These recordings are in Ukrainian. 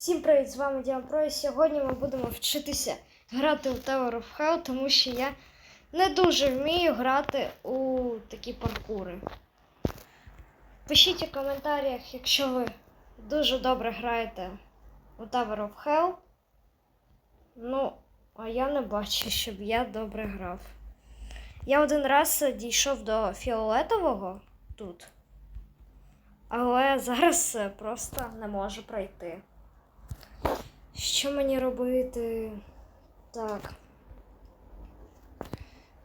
Всім привіт, з вами Діан Про, і сьогодні ми будемо вчитися грати у Tower of Hell, тому що я не дуже вмію грати у такі паркури. Пишіть у коментарях, якщо ви дуже добре граєте у Tower of Hell. Ну, а я не бачу, щоб я добре грав. Я один раз дійшов до фіолетового тут, але зараз просто не можу пройти. Що мені робити? Так.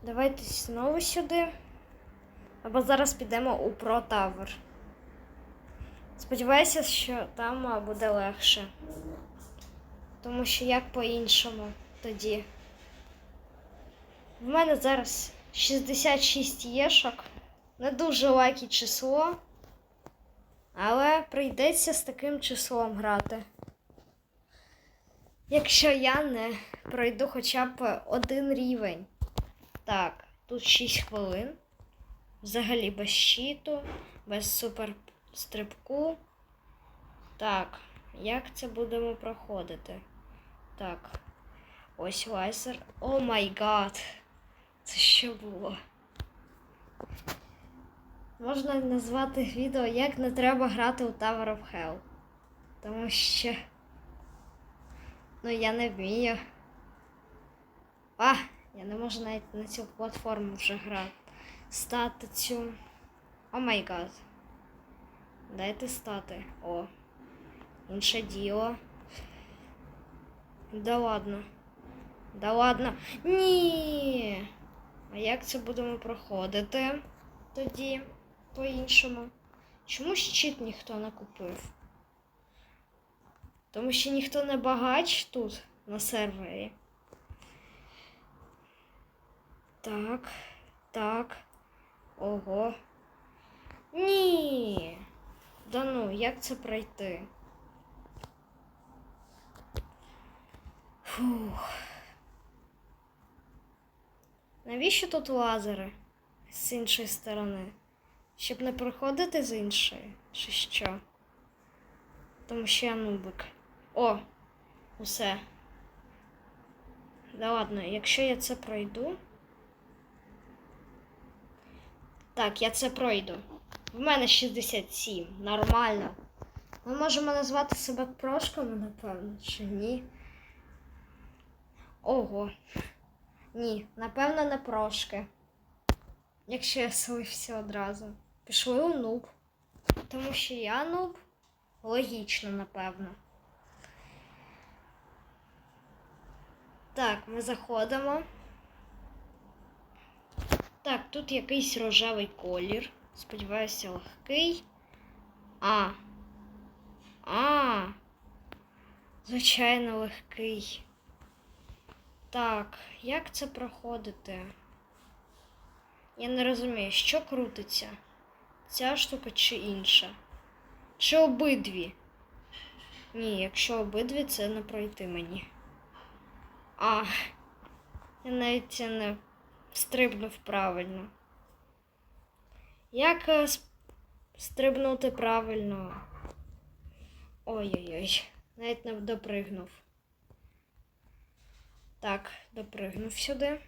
Давайте знову сюди. Або зараз підемо у Pro. Сподіваюся, що там буде легше. Тому що як по-іншому тоді. В мене зараз 66 єшок. Не дуже лайкі число. Але прийдеться з таким числом грати. Якщо я не пройду хоча б один рівень. Так, тут 6 хвилин. Взагалі без щиту, без суперстрибку. Так, як це будемо проходити? Так. Ось лайсер. О май гад! Це що було? Можна назвати відео Як не треба грати у Tower of Hell. Тому що. Ну, я не вмію. А, я не можу навіть на цю платформу вже грати. Стати цю. О май гад. Дайте стати. О. Інше діло. Да ладно. Да ладно. Ні. А як це будемо проходити тоді по-іншому? Чому щит ніхто не купив? Тому що ніхто не багач тут на сервері. Так, так. Ого. Ні. Да ну, як це пройти? Фух. Навіщо тут лазери з іншої сторони? Щоб не проходити з іншої, чи що? Тому що я нубик. О, усе. Да ладно, якщо я це пройду. Так, я це пройду. В мене 67. Нормально. Ми можемо назвати себе прошками, напевно, чи ні. Ого. Ні, напевно, не прошки. Якщо я слився одразу. Пішли у нуб. Тому що я нуб. Логічно, напевно. Так, ми заходимо. Так, тут якийсь рожевий колір. Сподіваюся, легкий. А. А. Звичайно, легкий. Так, як це проходити? Я не розумію, що крутиться? Ця штука чи інша? Чи обидві? Ні, якщо обидві, це не пройти мені. А, я навіть не стрибнув правильно. Як е, стрибнути правильно? Ой-ой-ой, навіть не допригнув. Так, допригнув сюди.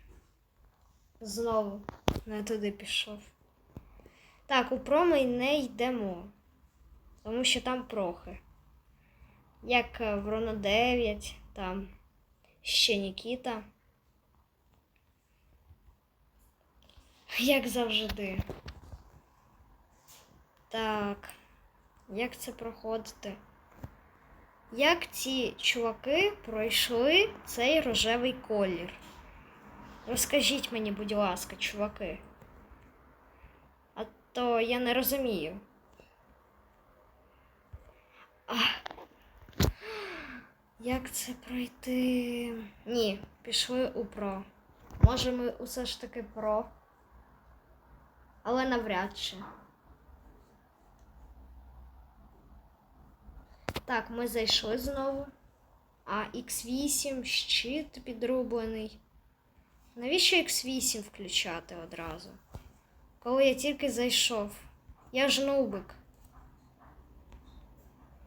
Знову не туди пішов. Так, у промий не йдемо. Тому що там прохи. Як е, в Роно 9, там ще Нікіта. Як завжди. Так. Як це проходити? Як ці чуваки пройшли цей рожевий колір? Розкажіть мені, будь ласка, чуваки. А то я не розумію. А, як це пройти? Ні, пішли у про. Може, ми усе ж таки про. Але навряд чи. Так, ми зайшли знову. А X8 щит підрублений. Навіщо X8 включати одразу? Коли я тільки зайшов. Я ж нубик.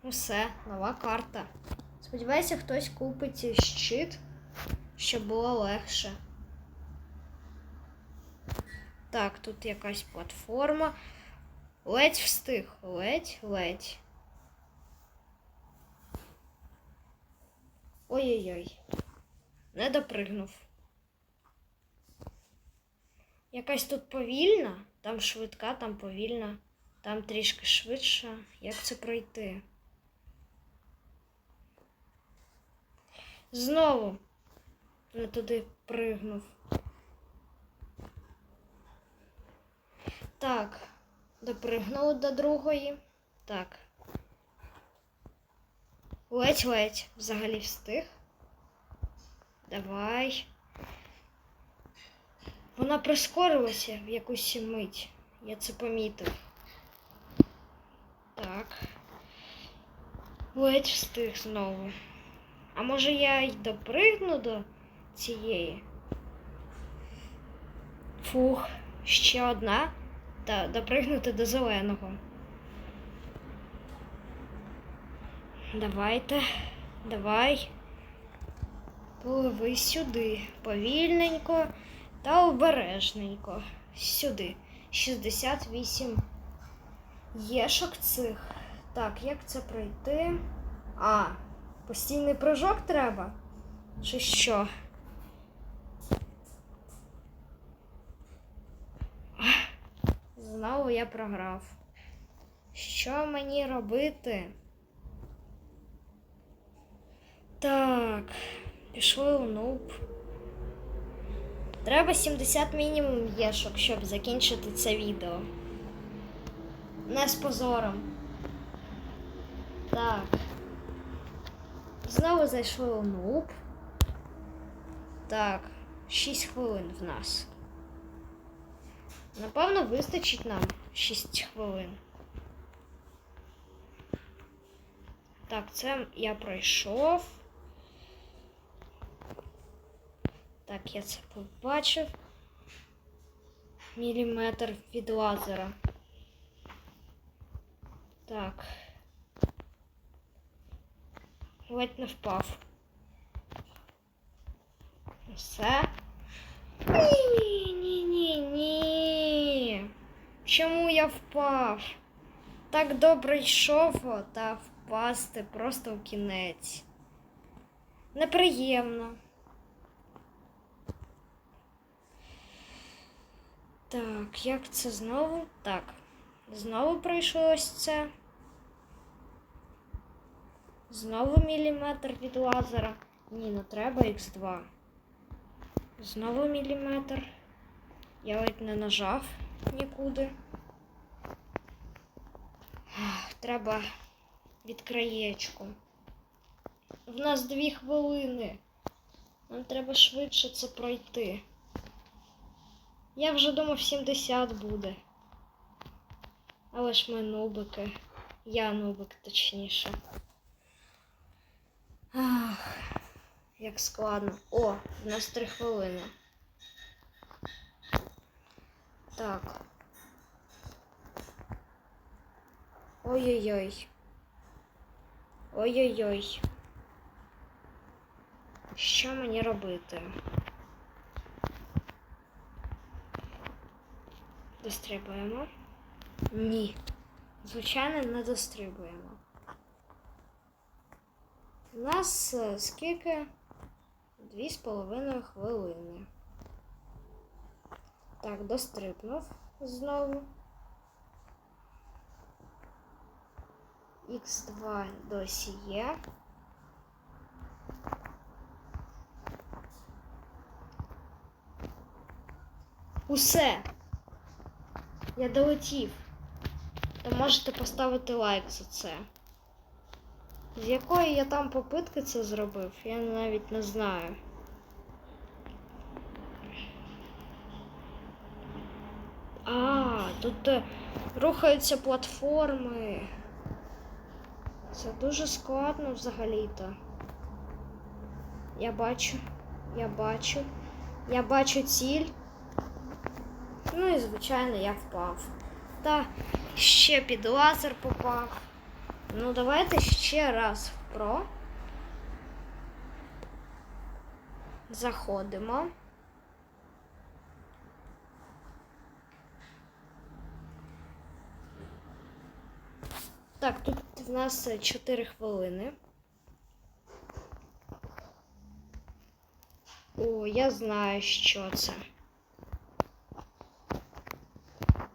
Ну все, нова карта. Сподіваюся, хтось купить щит, щоб було легше. Так, тут якась платформа. Ледь встиг. Ледь, ледь. Ой-ой-ой. Не допригнув. Якась тут повільна, там швидка, там повільна, там трішки швидша. Як це пройти? Знову не туди пригнув. Так, допригнули до другої. Так. Ледь-ледь взагалі встиг. Давай. Вона прискорилася в якусь мить. Я це помітив. Так. Ледь встиг знову. А може я й допригну до цієї? Фух, ще одна. Та допригнути до зеленого. Давайте, давай. Пливи сюди. Повільненько та обережненько. Сюди. 68 єшок цих. Так, як це пройти? А, постійний прыжок треба? Чи що? Знову я програв. Що мені робити? Так, пішли у нуб. Треба 70 мінімум єшок, щоб закінчити це відео. Не з позором. Так. Знову зайшли у нуб. Так, 6 хвилин в нас. Напевно, вистачить нам 6 хвилин. Так, це я пройшов. Так, я це побачив. Міліметр від лазера. Так. Ледь не впав. Все. Ні, ні, ні, ні. Чому я впав? Так добре йшов, та впасти просто в кінець. Неприємно. Так, як це знову? Так. Знову пройшло ось це. Знову міліметр від лазера. Ні, ну треба Х2. Знову міліметр. Я ледь не нажав нікуди. Треба від краєчку. В нас дві хвилини. Нам треба швидше це пройти. Я вже думав 70 буде. Але ж ми нубики. Я нубик, точніше. Ах, як складно. О, в нас три хвилини. Так. Ой-ой-ой. Ой-ой-ой. Що мені робити? Дострибуємо. Ні. Звичайно, не дострибуємо. У нас е, скільки? Дві з половиною хвилини. Так, дострибнув знову. Х2 досі є. Усе. Я долетів. То можете поставити лайк за це. З якої я там попитки це зробив, я навіть не знаю. А, тут е, рухаються платформи. Це дуже складно взагалі-то. Я бачу, я бачу, я бачу ціль. Ну і звичайно я впав. Та ще під лазер попав. Ну, давайте ще раз впро. Заходимо. Так, тут в нас 4 хвилини. О, я знаю, що це.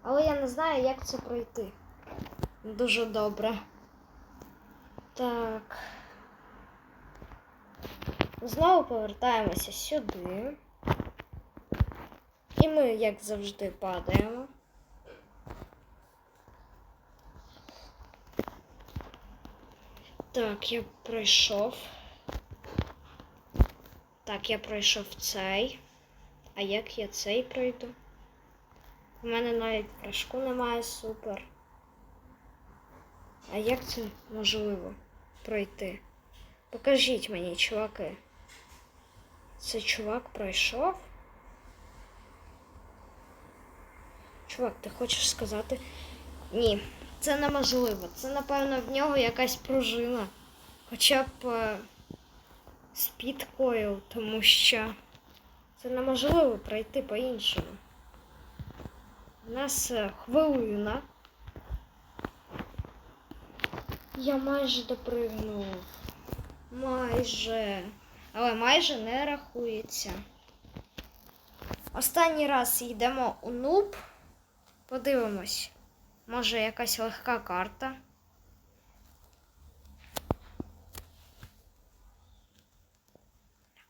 Але я не знаю, як це пройти. Дуже добре. Так. Знову повертаємося сюди. І ми, як завжди, падаємо. Так, я пройшов. Так, я пройшов цей. А як я цей пройду? У мене навіть прыжку немає супер. А як це можливо пройти? Покажіть мені, чуваки. Це чувак пройшов? Чувак, ти хочеш сказати? Ні, це неможливо. Це, напевно, в нього якась пружина. Хоча б е, спідкойл, тому що це неможливо пройти по-іншому. У нас е, хвилина. Я майже допригнув. Майже. Але майже не рахується. Останній раз йдемо у нуб. Подивимось. Може якась легка карта.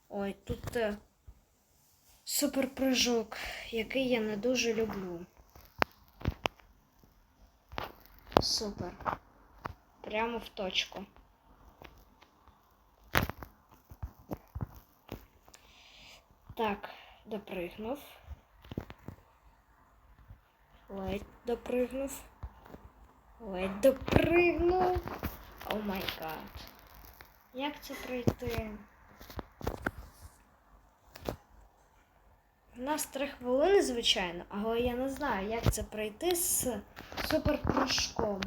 Ой, тут е, суперпрыжок, який я не дуже люблю. Супер. Прямо в точку. Так, допригнув. Ледь допригнув. Ледь допригнув. О май гад. Як це пройти? У нас три хвилини, звичайно, але я не знаю, як це пройти з суперпрыжком.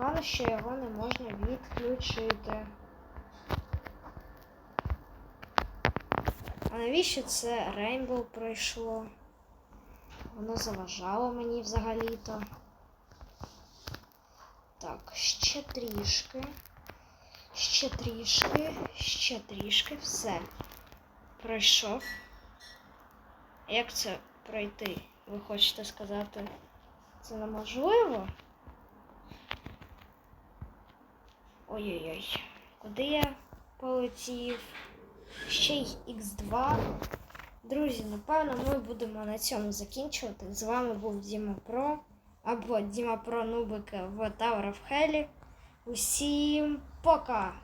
Погано, що його не можна відключити. А навіщо це Рейнбоу пройшло? Воно заважало мені взагалі-то. Так, ще трішки. Ще трішки, ще трішки, все. Пройшов. Як це пройти? Ви хочете сказати? Це неможливо? Ой-ой-ой. Куди я полетів? Ще й Х2. Друзі, напевно, ми будемо на цьому закінчувати. З вами був Діма Про або Діма Про Нубики в Tower of Hell. Усім пока!